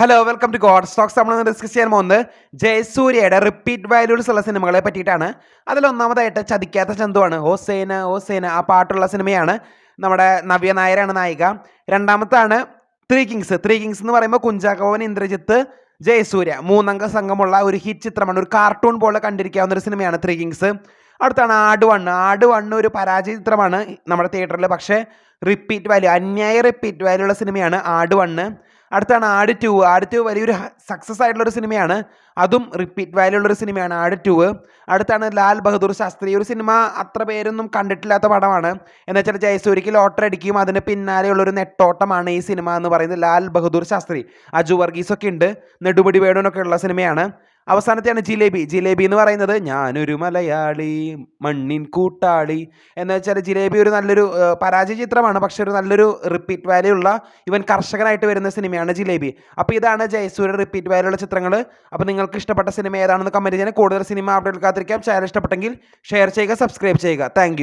Hello welcome to god stocks നമ്മൾ discuss ചെയ്യാൻ പോകുന്നത് ജയസൂര്യയുടെ റിപ്പീറ്റ് വാല്യൂസ് ഉള്ള സിനിമകളെ പറ്റിയിട്ടാണ്. അതിലൊന്നാമതായിട്ട് ചതിക്കാത്ത ചന്തുവാണ്. ഓ സേന ഓ സേന ആ പാട്ടുള്ള സിനിമയാണ് നമ്മുടെ നവ്യ നായരാണ് നായിക. രണ്ടാമത്താണ് ത്രീ കിങ്സ് ത്രീ കിങ്സ് എന്ന് പറയുമ്പോൾ കുഞ്ചാക്കോവൻ ഇന്ദ്രജിത്ത് ജയസൂര്യ. മൂന്നംഗ സംഘമുള്ള ഒരു ഹിറ്റ് ചിത്രമാണ്. ഒരു കാർട്ടൂൺ പോലെ കണ്ടിരിക്കാവുന്ന ഒരു സിനിമയാണ് ത്രീ കിങ്സ് അടുത്താണ് ആട് വണ്ണ് ആട് വണ്ണ് ഒരു പരാജയ ചിത്രമാണ് നമ്മുടെ തിയേറ്ററിൽ പക്ഷേ റിപ്പീറ്റ് വാല്യൂ അന്യായ റിപ്പീറ്റ് വാല്യൂ ഉള്ള സിനിമയാണ് ആട് വണ്ണ് അടുത്താണ് ആട് ടു ആട് ടു വലിയൊരു സക്സസ് ആയിട്ടുള്ള ഒരു സിനിമയാണ്. അതും റിപ്പീറ്റ് വാല്യൂ ഉള്ളൊരു സിനിമയാണ് ആട് ടു അടുത്താണ് ലാൽ ബഹദൂർ ശാസ്ത്രി ഒരു സിനിമ അത്ര പേരൊന്നും കണ്ടിട്ടില്ലാത്ത പടമാണ്. എന്ന് വെച്ചാൽ ജയസൂര്യക്ക് ലോട്ടറി അടിക്കും. അതിന് പിന്നാലെയുള്ളൊരു നെട്ടോട്ടമാണ് ഈ സിനിമ എന്ന് പറയുന്നത് ലാൽ ബഹദൂർ ശാസ്ത്രി അജു വർഗീസ് ഒക്കെ ഉണ്ട്. നെടുപടി വേണുനൊക്കെ ഉള്ള സിനിമയാണ്. അവസാനത്തെയാണ് ജിലേബി. ജിലേബി എന്ന് പറയുന്നത് ഞാനൊരു മലയാളി മണ്ണിൻ കൂട്ടാളി എന്ന് വെച്ചാൽ ജിലേബി ഒരു നല്ലൊരു പരാജയ ചിത്രമാണ്. പക്ഷെ ഒരു നല്ലൊരു റിപ്പീറ്റ് വാല്യൂ ഉള്ള ഇവൻ കർഷകനായിട്ട് വരുന്ന സിനിമയാണ് ജിലേബി. അപ്പോൾ ഇതാണ് ജയസൂര്യ റിപ്പീറ്റ് വാല്യൂ ഉള്ള ചിത്രങ്ങൾ അപ്പോൾ നിങ്ങൾക്ക് ഇഷ്ടപ്പെട്ട സിനിമ ഏതാണെന്ന് കമന്റ് ചെയ്യാൻ. കൂടുതൽ സിനിമ അപ്ഡേറ്റ് കാത്തിരിക്കാം. ചാനൽ ഇഷ്ടപ്പെട്ടെങ്കിൽ ഷെയർ ചെയ്യുക സബ്സ്ക്രൈബ് ചെയ്യുക. താങ്ക്